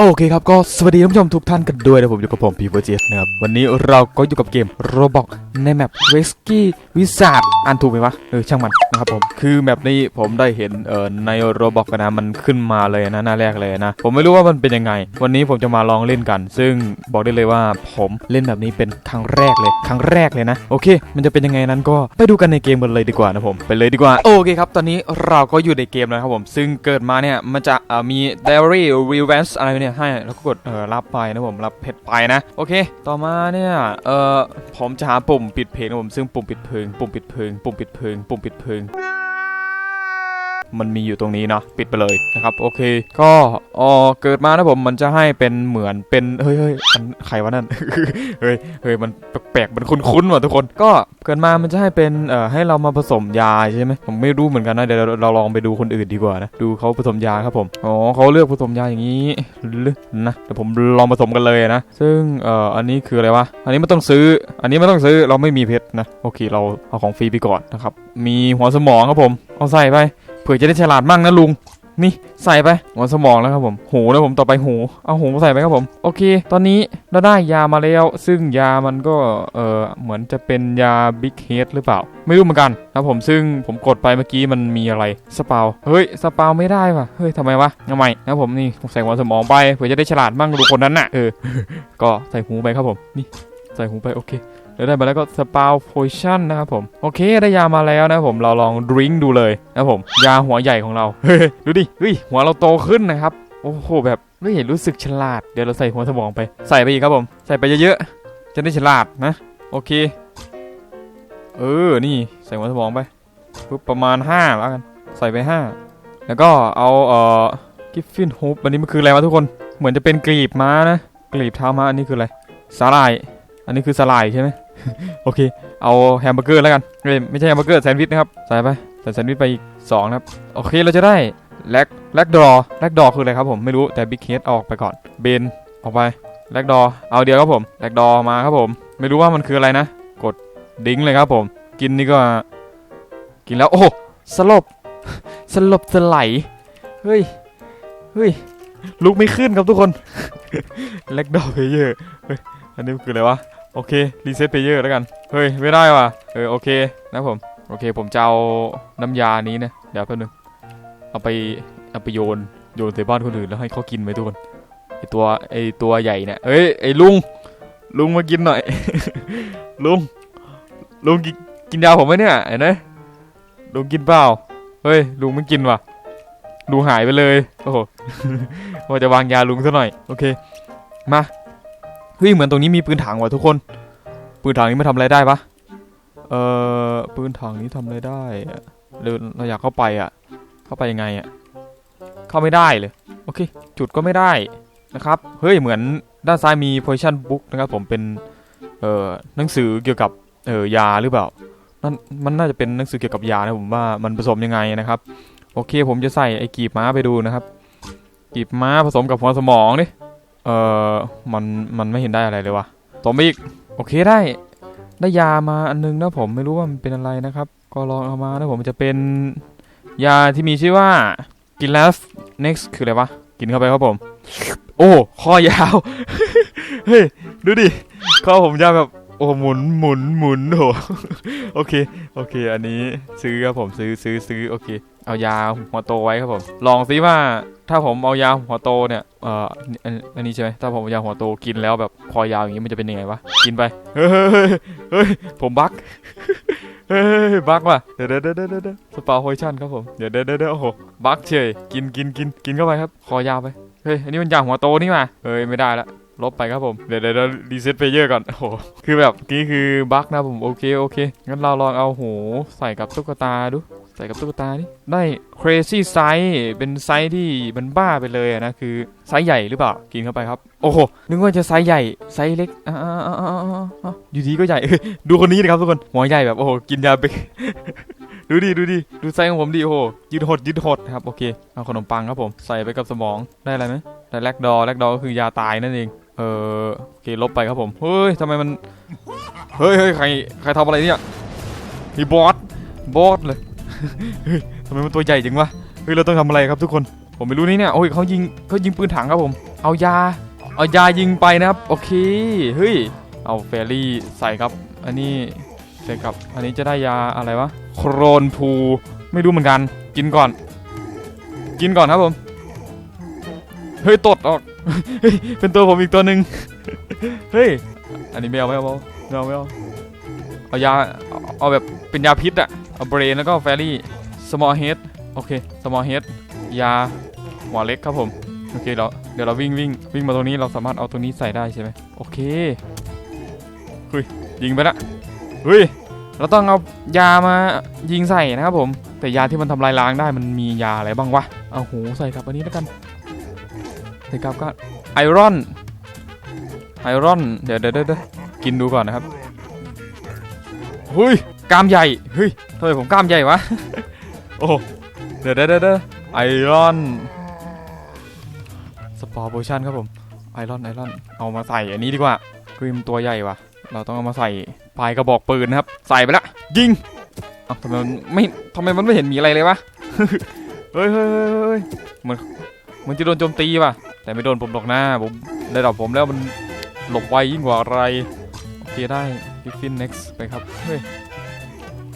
โอเคครับ ก็สวัสดีท่านผู้ชมทุกท่านกันด้วยนะผมอยู่กับผมพีเวอร์เจนะครับ วันนี้เราก็อยู่กับเกมโรบอก ในแมปเวสกี้วิสาดอ่านถูกไหมวะ เออ ช่างมันนะครับผม คือแมปนี้ผมได้เห็นเอ่อในโรบอกนะมันขึ้นมาเลยนะหน้าแรกเลยนะ ผมไม่รู้ว่ามันเป็นยังไง วันนี้ผมจะมาลองเล่นกัน ซึ่งบอกได้เลยว่าผมเล่นแบบนี้เป็นครั้งแรกเลย ครั้งแรกเลยนะ โอเค มันจะเป็นยังไงนั้นก็ไปดูกันในเกมกันเลยดีกว่านะผม ไปเลยดีกว่า โอเคครับ ตอนนี้เราก็อยู่ในเกมแล้วครับผม ซึ่งเกิดมาเนี่ยมันจะเอ่อมี diary revenge อะไรเนี่ยให้แล้วก็กดเออรับไปนะผมรับเพจไปนะ โอเค ต่อมาเนี่ยเออผมจะหาปุ่มปิดเพลงนะผมซึ่งปุ่มปิดเพลงปุ่มปิดเพลงปุ่มปิดเพลงปุ่มปิดเพลง มันมีอยู่ตรงนี้เนาะปิดไปเลยนะครับโอเค ก็อ๋อเกิดมานะผมมันจะให้เป็นเหมือนเป็นเฮ้ยเฮ้ยอันใครวะนั่นเฮ้ยเฮ้ยมันแปลกๆมันคุ้นๆว่ะทุกคน ก็เกิดมามันจะให้เป็นเอ่อให้เรามาผสมยาใช่ไหมผมไม่รู้เหมือนกันนะเดี๋ยวเราลองไปดูคนอื่นดีกว่านะดูเขาผสมยาครับผมอ๋อเขาเลือกผสมยาอย่างนี้หรือนะเดี๋ยวผมลองผสมกันเลยนะ ซึ่งเอ่ออันนี้คืออะไรวะอันนี้ไม่ต้องซื้อ อันนี้ไม่ต้องซื้อเราไม่มีเพชรนะโอเคเราเอาของฟรีไปก่อนนะครับมีหัวสมองครับผม เอาใส่ไป ผื่อจะได้ฉลาดมั่งนะลุงนี่ใส่ไปหัวสมองแล้วครับผมหูแล้วผมต่อไปหูเอาหูใส่ไปครับผม โอเค ตอนนี้เราได้ยามาแล้ว ซึ่งยามันก็เออเหมือนจะเป็นยาบิ๊กเฮดหรือเปล่า ไม่รู้เหมือนกันครับผมซึ่งผมกดไปเมื่อกี้มันมีอะไรสปาเฮ้ยสปาไม่ได้ว่ะเฮ้ยทำไมวะทำไมนะครับผมนี่ผมใส่หัวสมองไปเผื่อจะได้ฉลาดมั่งดูคนนั้นน่ะเออก็ใส่หูไปครับผมนี่ใส่หูไปโอเค แล้วได้มาแล้วก็สปาวโพชั่นนะครับผมโอเคได้ยามาแล้วนะครับผมเราลองดริงดูเลยนะครับผมยาหัวใหญ่ของเราเฮ้ยดูดิเฮ้ยหัวเราโตขึ้นนะครับโอ้โหแบบไม่เห็นรู้สึกฉลาดเดี๋ยวเราใส่หัวสมองไปใส่ไปอีกครับผม ใส่ไปเยอะๆจะได้ฉลาดนะโอเค เออนี่ใส่หัวสมองไปปุ๊บประมาณ5แล้วกันใส่ไป 5 แล้วก็เอาเอ่อกิฟฟินฮูปอันนี้มันคืออะไรวะทุกคนเหมือนจะเป็นกลีบม้านะกลีบเท้าม้าอันนี้คืออะไรสาหร่าย อันนี้คือสลายใช่ไหม โอเค เอาแฮมเบอร์เกอร์แล้วกันเอ้ยไม่ใช่แฮมเบอร์เกอร์แซนด์วิชนะครับใส่ไปใส่แซนด์วิชไปอีกสองนะครับ โอเคเราจะได้แลกแลกดอแลกดอคืออะไรครับผมไม่รู้แต่บิ๊กเฮดออกไปก่อนเบนออกไปแลกดอเอาเดียวครับผมแลกดอมาครับผม ไม่รู้ว่ามันคืออะไรนะ กดดิ้งเลยครับผม กินนี่ก็ กินแล้วโอ้สลบสลบสไลเฮ้ยเฮ้ยลุกไม่ขึ้นครับทุกคนแลกดอเพเยอร์อันนี้คืออะไรวะ โอเครีเซ็ตเพลเยอร์แล้วกัน เฮ้ย ไม่ได้ว่ะ เออโอเคนะผม โอเคผมจะเอาน้ำยานี้นะ เดี๋ยวแป๊บนึง เอาไปเอาไปโยนโยนใส่บ้านคนอื่นแล้วให้เขากินไหมทุกคนไอตัวไอตัวใหญ่เนี่ยเอ้ยไอลุง ลุงมากินหน่อย ลุง ลุงกินกินยาผมไหมเนี่ยเห็นไหมลุงกินเปล่า เฮ้ยลุงไม่กินว่ะลุงหายไปเลย โอ้โหว่าจะวางยาลุงซะหน่อย โอเค มา เฮ้ยเหมือนตรงนี้มีปืนถังว่ะทุกคน ปืนถังนี้มาทำอะไรได้ปะเอ่อปืนถังนี้ทำอะไรได้หรือเราอยากเข้าไปอะ เข้าไปยังไงอะ เข้าไม่ได้เลย โอเค จุดก็ไม่ได้นะครับ เฮ้ยเหมือนด้านซ้ายมี position book นะครับผมเป็นเอ่อหนังสือเกี่ยวกับเอ่อยาหรือเปล่านั่นมันน่าจะเป็นหนังสือเกี่ยวกับยานะผมว่ามันผสมยังไงนะครับ โอเคผมจะใส่ไอ้กีบม้าไปดูนะครับ กีบม้าผสมกับหัวสมองดิ เออมัน มันไม่เห็นได้อะไรเลยวะต่อมาอีก โอเคได้ ได้ยามาอันนึงนะผมไม่รู้ว่ามันเป็นอะไรนะครับ ก็ลองเอามานะผมจะเป็นยาที่มีชื่อว่ากินแล้ว next คืออะไรวะ กินเข้าไปครับผม โอ้ คอยาว เฮ้ย ดูดิ คอผมยาวแบบ โอ้หมุนหมุนหมุนโหโอเคโอเค อันนี้ซื้อครับผมซื้อซื้อซื้อโอเค เอายาหัวโตไว้ครับผม ลองซิว่าถ้าผมเอายาหัวโตเนี่ยเอ่ออันนี้ใช่ไหมถ้าผมเอายาหัวโตกินแล้วแบบคอยาวอย่างนี้มันจะเป็นยังไงวะกินไปเฮ้ยเฮ้ยเฮ้ยผมบักเฮ้ยบักว่ะเดี๋ยวเดี๋ยวเดี๋ยวเดี๋ยวเดี๋ยวสปาโฮชั่นครับผมเดี๋ยวเดี๋ยวเดี๋ยวเดี๋ยวโอ้โหบักเฉยกินกินกินกินเข้าไปครับคอยาวไปเฮ้ยอันนี้มันยาหัวโตนี่มาเฮ้ยไม่ได้ละ ลบไปครับผมเดี๋ยวเดี๋ยวเดี๋ยวรีเซ็ตเพลเยอร์ก่อน โอ้โห คือแบบนี่คือบั๊กนะผม โอเค โอเค งั้นเราลองเอาหูใส่กับตุ๊กตาดู ใส่กับตุ๊กตานี่ ได้ crazy size เป็นไซส์ที่มันบ้าไปเลยนะ คือไซส์ใหญ่หรือเปล่า กินเข้าไปครับ โอ้โห นึกว่าจะไซส์ใหญ่ ไซส์เล็กอ่าอ่าอ่าอ่าอ่าอยู่ดีก็ใหญ่ ดูคนนี้นะครับทุกคนหัวใหญ่แบบ โอ้โห กินยาไปดูดิดูดิดูไซส์ของผมดิโอ้โหยืดหดยืดหดครับโอเคเอาขนมปังครับผมใส่ไปกับสมองได้อะไรไหมได้แลกดอแลกดอก็คือยาตายนั่นเอง เออโอเคลบไปครับผม เฮ้ยทำไมมัน เฮ้ยเฮ้ยใครใครทำอะไรเนี่ยมีบอสบอสเลยเฮ้ยทำไมมันตัวใหญ่จังวะเฮ้ยเราต้องทำอะไรครับทุกคน ผมไม่รู้นี่เนี่ยโอ้ยเขายิงเขายิงปืนถังครับผม เอายา เอายายิงไปนะครับ โอเคเฮ้ยเอาเฟรรี่ใส่ครับ อันนี้ใส่กับ อันนี้จะได้ยาอะไรวะโครนพูไม่รู้เหมือนกัน กินก่อน กินก่อนครับผม เฮ้ยตดออก เฮ้ยเป็นตัวผมอีกตัวหนึ่งเฮ้ยอันนี้ไม่เอาไม่เอาไม่เอาไม่เอาเอายาเอาแบบเป็นยาพิษอะเอาเบรนแล้วก็แฟรี่ small head โอเค small head ยาหัวเล็กครับผมโอเคเราเดี๋ยวเราวิ่งวิ่งวิ่งมาตรงนี้เราสามารถเอาตรงนี้ใส่ได้ใช่ไหมโอเคเฮ้ยยิงไปละเฮ้ยเราต้องเอายามายิงใส่นะครับผม แต่ยาที่มันทำลายล้างได้มันมียาอะไรบ้างวะเอาหูใส่กับอันนี้แล้วกัน ใส่กับก็ไอรอนไอรอนเดี๋ยวเดี๋ยวเดี๋ยวกินดูก่อนนะครับเฮ้ยกล้ามใหญ่เฮ้ยทำไมผมกล้ามใหญ่วะโอ้เดี๋ยวเดี๋ยวเดี๋ยวไอรอนสปอร์โพชั่นครับผมไอรอนไอรอนเอามาใส่อันนี้ดีกว่ากริมตัวใหญ่วะเราต้องเอามาใส่ปลายกระบอกปืนนะครับ ใส่ไปละยิงอ้าทำไมมันไม่ทำไมมันไม่เห็นมีอะไรเลยวะเฮ้ยเฮ้ยเฮ้ยเฮ้ยเหมือนเหมันจะโดนโจมตีว่ะ แต่ไม่โดนผมหรอกนะผมระดับผมแล้วมันหลบไวยิ่งกว่าอะไร โอเคได้กิฟฟิน next ไปครับ เฮ้ย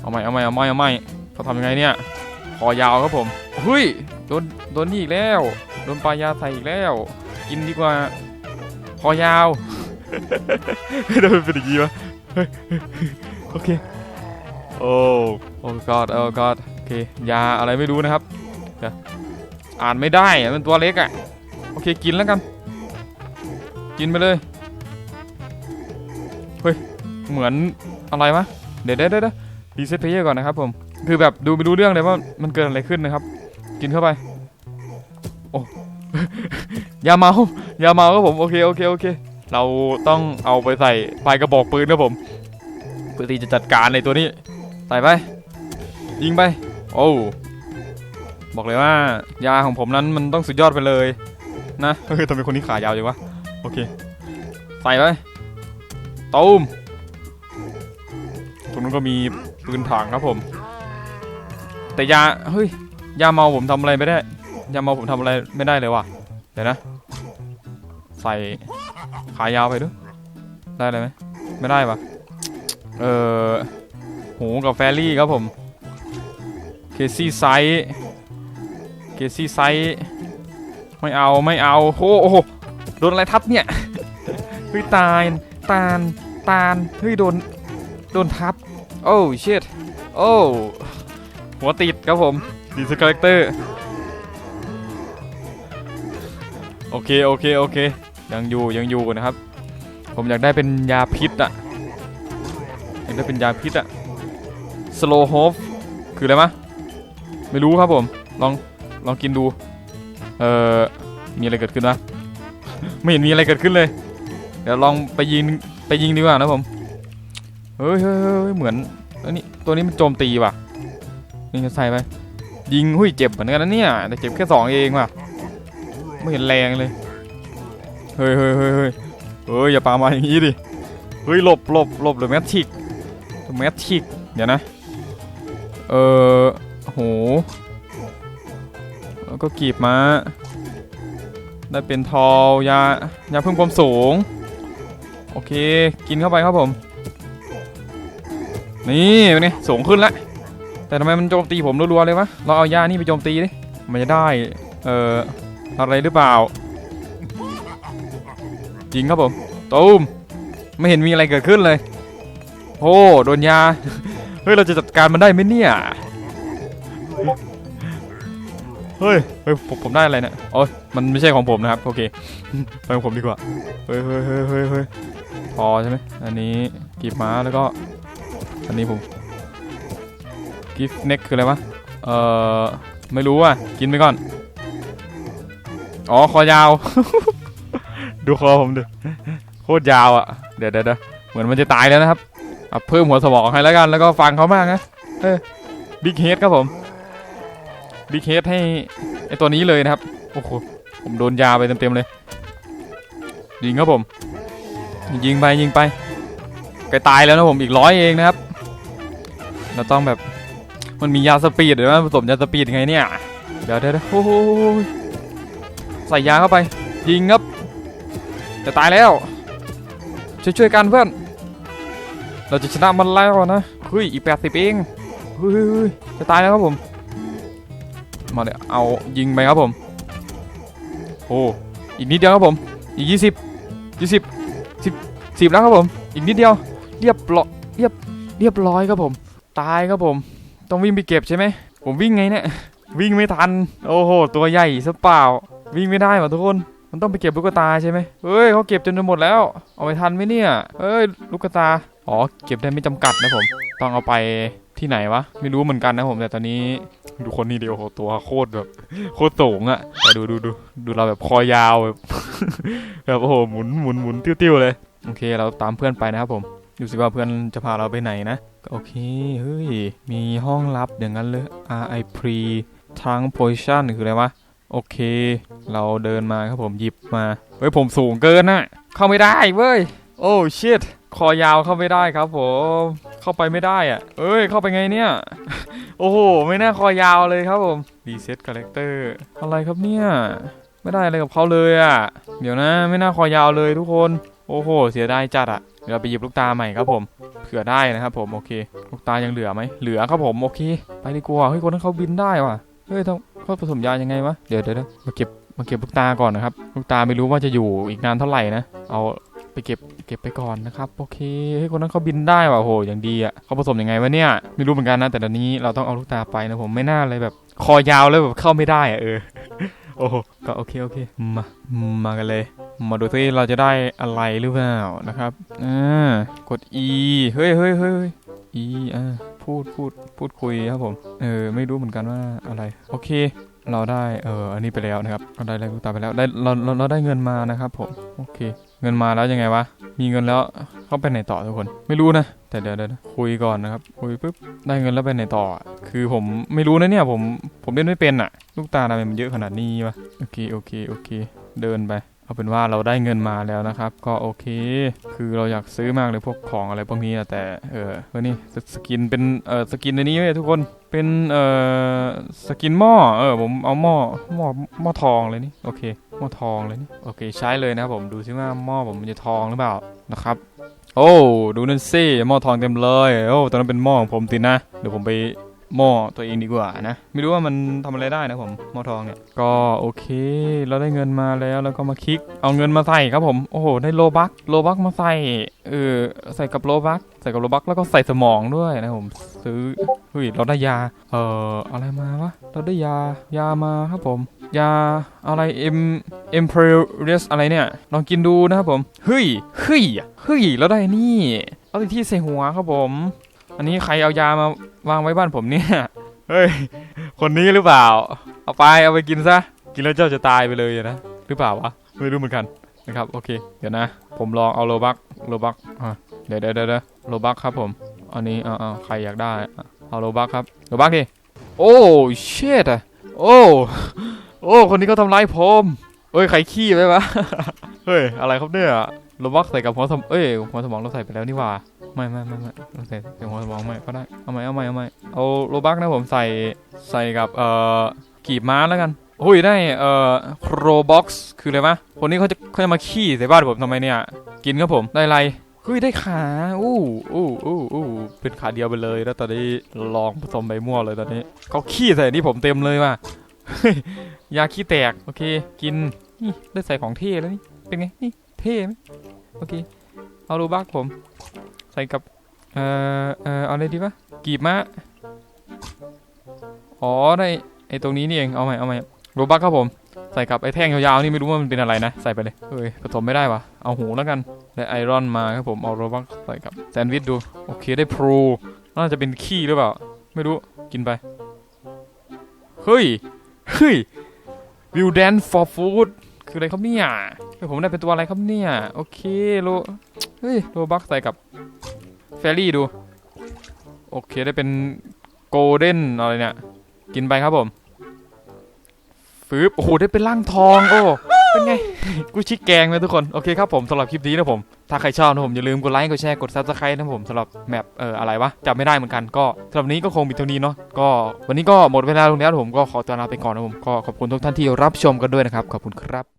เอาใหม่เอาใหม่เอาใหม่เอาใหม่เขาทำยังไงเนี่ยคอยาวครับผมเฮ้ยโดนโดนนี่อีกแล้ว โดนปลายาใส่อีกแล้ว กินดีกว่าคอยาวทำไมเป็นอย่างนี้วะโอเคโอ้โอ้ god โอ้ god โอเคยาอะไรไม่รู้นะครับอ่านไม่ได้มันตัวเล็กอะ โอเคกินแล้วกัน กินไปเลย เฮ้ย เหมือนอะไรวะ เดี๋ยวเดี๋ยวเดี๋ยวรีเซ็ตเพลเยอร์ก่อนนะครับผม คือแบบดูไม่รู้เรื่องเลยว่ามันเกิดอะไรขึ้นนะครับ กินเข้าไป โอ้ยาเมา ยาเมาครับผม โอเค โอเค โอเค เราต้องเอาไปใส่ปลายกระบอกปืนครับผมเพื่อที่จะจัดการในตัวนี้ ใส่ไป ยิงไป โอ้ บอกเลยว่ายาของผมนั้นมันต้องสุดยอดไปเลย นะเฮ้ยทำไมคนนี้ขายาวจังวะ โอเค ใส่ไปตูมตรงนู้นก็มีปืนถังครับผม แต่ยา เฮ้ย ยาเมาผมทำอะไรไม่ได้ ยาเมาผมทำอะไรไม่ได้เลยว่ะ เดี๋ยวนะ ใส่ขายาวไปด้วยได้เลยไหมไม่ได้ปะเออหูกับแฟรี่ครับผม เคซี่ไซส์เคซี่ไซส์ ไม่เอาไม่เอาโอ้โหโดนอะไรทับเนี่ยเฮ้ยตายตาลตาลเฮ้ยโดนโดนทับโอ้เชิดโอ้หัวติดครับผมดีสคาแรคเตอร์โอเคโอเคโอเคยังอยู่ยังอยู่นะครับ ผมอยากได้เป็นยาพิษอะอยากได้เป็นยาพิษอะ slow h o p คืออะไรมะไม่รู้ครับผมลองลองกินดู เอ่อมีอะไรเกิดขึ้นวะไม่เห็นมีอะไรเกิดขึ้นเลย เดี๋ยวลองไปยิงไปยิงดีกว่านะผมเฮ้ยเฮ้ยเหมือนอันนี้ตัวนี้มันโจมตีว่ะนี่จะใส่ไปยิงหุ้ยเจ็บเหมือนกันนะเนี่ยแต่เจ็บแค่สองเองว่ะไม่เห็นแรงเลยเฮ้ยเฮ้ยเฮ้ยเฮ้ยเฮ้ยอย่าปามาอย่างนี้ดิเฮ้ยหลบหลบหลบหรือแมททิกแมททิกเดี๋ยวนะเออโห แล้วก็กีบมาได้เป็นทอลยายาเพิ่มความสูง โอเค กินเข้าไปครับผม นี่เป็นไงสูงขึ้นแล้ว แต่ทำไมมันโจมตีผมรัวๆเลยวะ เราเอายานี่ไปโจมตีดิ มันจะได้ เอ่อ อะไรหรือเปล่า จริงครับผมตูมไม่เห็นมีอะไรเกิดขึ้นเลยโอ้โดนยา เฮ้ย เราจะจัดการมันได้ไหมเนี่ย เฮ้ยเฮ้ยผมผมได้อะไรเนี่ยโอ้ยมันไม่ใช่ของผมนะครับ โอเค ไปของผมดีกว่า เฮ้ยเฮ้ยเฮ้ยเฮ้ยเฮ้ยพอใช่ไหมอันนี้กีบม้าแล้วก็ อันนี้ผมกิฟเน็กคืออะไรวะ เอ่อ ไม่รู้อะ กินไปก่อน อ๋อ คอยาว ดูคอผมดิโคตรยาวอะเดี๋ยวเดี๋ยวเดี๋ยวเหมือนมันจะตายแล้วนะครับ เพิ่มหัวสมองให้แล้วกัน แล้วก็ฟังเขามากนะ เออบิ๊กเฮดครับผม บิ๊กเฮดให้ไอตัวนี้เลยนะครับ โอ้โห ผมโดนยาไปเต็มๆเลย ยิงครับผม ยิงไปยิงไปไกลตายแล้วนะผมอีกร้อยเองนะครับ เราต้องแบบ มันมียาสปีดหรือว่าผสมยาสปีดยังไงเนี่ย เดี๋ยวเดี๋ยวโอ้โหใส่ยาเข้าไป ยิงครับ จะตายแล้ว ช่วยช่วยๆกันเพื่อน เราจะชนะมันแล้วนะเฮ้ยอีก80เองเฮ้ยเฮ้ยเฮ้ยจะตายแล้วครับผม มาเดี๋ยเอายิงไปครับผม โอ้ อีกนิดเดียวครับผม อีก 20 20 10 10แล้วครับผม อีกนิดเดียว เรียบร้อยเรียบ เรียบร้อยครับผม ตายครับผม ต้องวิ่งไปเก็บใช่ไหม ผมวิ่งไงเนี่ย วิ่งไม่ทัน โอ้โห ตัวใหญ่ซะเปล่า วิ่งไม่ได้ว่ะทุกคน มันต้องไปเก็บลูกตาใช่ไหมเฮ้ยเขาเก็บจนหมดแล้ว เอาไปทันไหมเนี่ยเอ้ย ลูกตา อ๋อ เก็บได้ไม่จำกัดนะผม ต้องเอาไป ที่ไหนวะ ไม่รู้เหมือนกันนะผมแต่ตอนนี้ดูคนนี้เดียวโหตัวโคตรแบบโคตรสูงอะแต่ดูดูดูดูเราแบบคอยาวแบบแบบโอ้โหหมุนหมุนหมุนติ้วๆเลยโอเค เราตามเพื่อนไปนะครับผมดูสิว่าเพื่อนจะพาเราไปไหนนะโอเคเฮ้ยมีห้องลับอย่างนั้นเลย RI Pre Trunk Position คืออะไรวะโอเค เราเดินมาครับผมหยิบมาเฮ้ยผมสูงเกินน่ะเข้าไม่ได้เว้ยโอ้ชิตคอยาวเข้าไม่ได้ครับผม เข้าไปไม่ได้อะ เอ้ย เข้าไปไงเนี่ย โอ้โห ไม่น่าคอยาวเลยครับผม Reset Character อะไรครับเนี่ย ไม่ได้อะไรกับเขาเลยอะ เดี๋ยวนะ ไม่น่าคอยาวเลยทุกคน โอ้โห เสียดายจัดอะ เดี๋ยวเราไปหยิบลูกตาใหม่ครับผม เผื่อได้นะครับผม โอเค ลูกตายังเหลือไหม เหลือครับผม โอเค ไปดีกว่า เฮ้ย คนนั้นเขาบินได้ว่ะ เฮ้ยต้องเขาผสมยายังไงวะ เดี๋ยวเดี๋ยวมาเก็บมาเก็บลูกตาก่อนนะครับ ลูกตาไม่รู้ว่าจะอยู่อีกนานเท่าไหร่นะ เอา ไปเก็บเก็บไปก่อนนะครับโอเคเฮ้ยคนนั้นเขาบินได้ว่ะโหอย่างดีอะเขาผสมยังไงวะเนี่ยไม่รู้เหมือนกันนะแต่ตอนนี้เราต้องเอาลูกตาไปนะผมไม่น่าเลยแบบ คอยาวแล้วแบบเข้าไม่ได้อะเออโอ้โหก็โอเคโอเคมามากันเลย มาดูที่เราจะได้อะไรหรือเปล่านะครับอ่ากด E เฮ้ยเฮ้ยเฮ้ยเฮ้ย E อ่าพูดพูดพูดคุยครับผมเออไม่รู้เหมือนกันว่าอะไรโอเคเราได้เอออันนี้ไปแล้วนะครับเราได้อะไรลูกตาไปแล้วได้เราเราเราได้เงินมานะครับผมโอเค เงินมาแล้วยังไงวะ มีเงินแล้วเข้าไปไหนต่อทุกคน ไม่รู้นะ แต่เดี๋ยวเดี๋ยวคุยก่อนนะครับ คุยปุ๊บ ได้เงินแล้วไปไหนต่อ คือผมไม่รู้นะเนี่ยผม ผมเล่นไม่เป็นอะลูกตาทำไมมันเยอะขนาดนี้วะ โอเค โอเค โอเค เดินไปเอาเป็นว่าเราได้เงินมาแล้วนะครับ ก็โอเค คือเราอยากซื้อมากเลยพวกของอะไรพวกนี้นะแต่เออเออนี่สกินเป็นเออสกินในนี้เว้ยทุกคน เป็นเออสกินหม้อเออผมเอาหม้อหม้อหม้อทองเลยนี่โอเคหม้อทองเลยนี่โอเคใช้เลยนะครับผมดูซิว่าหม้อผมมันจะทองหรือเปล่านะครับ โอ้ดูนั่นสิหม้อทองเต็มเลยโอ้ตอนนั้นเป็นหม้อของผมตินะเดี๋ยวผมไป หม้อตัวเองดีกว่านะ ไม่รู้ว่ามันทำอะไรได้นะผมหม้อทองเนี่ย ก็โอเค เราได้เงินมาแล้วแล้วก็มาคลิก เอาเงินมาใส่ครับผม โอ้โห ได้โลบักโลบักมาใส่ เออ ใส่กับโลบักใส่กับโลบักแล้วก็ใส่สมองด้วยนะผม ซื้อ เฮ้ย เราได้ยา เอ่อ อะไรมาวะ เราได้ยา ยามาครับผม ยาอะไรเอ็มเอ็มเพรสอะไรเนี่ย ลองกินดูนะครับผม เฮ้ย เฮ้ย เฮ้ย เราได้นี่ เอาที่ใส่หัวครับผม อันนี้ใครเอายามาวางไว้บ้านผมเนี่ย เฮ้ย คนนี้หรือเปล่า เอาไปเอาไปกินซะ กินแล้วเจ้าจะตายไปเลยนะ หรือเปล่าวะ ไม่รู้เหมือนกันนะครับ โอเค เดี๋ยวนะ ผมลองเอาโลบัก โลบักอะเดี๋ยวเดี๋ยวเดี๋ยวโลบักครับผม อันนี้อาเอาใครอยากได้ เอาโลบักครับ โลบักดิ โอ้เชิดอะโอ้ โอ้ คนนี้เขาทำร้ายผมเอ้ย ใครขี้ไว้วะ เฮ้ย อะไรครับเนี่ย โลบักใส่กับหัวสมองเอ้ยหัวสมองเราใส่ไปแล้วนี่หว่าไม่ไม่ไม่ไม่เราใส่ใส่หัวสมองไม่ก็ได้เอาใหม่เอาใหม่เอาใหม่เอาโลบักนะผมใส่ใส่กับเอ่อกีบม้าแล้วกันโอ้ยได้เอ่อโรบ็อกซ์คืออะไรวะคนนี้เขาจะเขาจะมาขี้ใส่บ้านผมทำไมเนี่ย กินครับผมได้ไรเฮ้ยได้ขาอู้อู้อู้อู้เป็นขาเดียวไปเลยแล้วตอนนี้ลองผสมใบมั่วเลยตอนนี้เขาขี้ใส่นี่ผมเต็มเลยว่ะยยาขี้แตกโอเค กินนี่ได้ใส่ของเท่แล้วนี่เป็นไงนี่ เท่ไหมโอเค เอารูบักผม ใส่กับ เอ่อ เอ่อ เอาอะไรดีวะ กีบมะอ๋อ ได้ ไอตรงนี้นี่เอง เอาใหม่ เอาใหม่รูบักครับผม ใส่กับไอแท่งยาวๆนี่ไม่รู้ว่ามันเป็นอะไรนะ ใส่ไปเลยเฮ้ย ผสมไม่ได้วะเอาหูแล้วกัน ได้ไอรอนมาครับผม เอาโรบักใส่กับแซนด์วิชดู โอเค ได้พรูน่าจะเป็นขี้หรือเปล่า ไม่รู้ กินไป เฮ้ย เฮ้ย วิวแดน for food คืออะไรครับเนี่ยผมได้เป็นตัวอะไรครับเนี่ย โอเคโลเฮ้ยโรบักใส่กับแฟรี่ดู โอเคได้เป็นโกลเด้นอะไรเนี่ย กินไปครับผมฟืบโอ้โหได้เป็นร่างทอง โอ้ เป็นไง กูชิกแกงเลยทุกคน โอเคครับผมสำหรับคลิปนี้นะผม ถ้าใครชอบนะผม อย่าลืมกดไลค์ กดแชร์ กดซับสไครต์นะผมสำหรับแมปเอ่ออะไรวะจำไม่ได้เหมือนกัน ก็สำหรับนี้ก็คงมีเท่านี้เนาะ ก็วันนี้ก็หมดเวลาลงแล้วผมก็ขอตัวลาไปก่อนนะผม ก็ขอบคุณทุกท่านที่รับชมกันด้วยนะครับ ขอบคุณครับ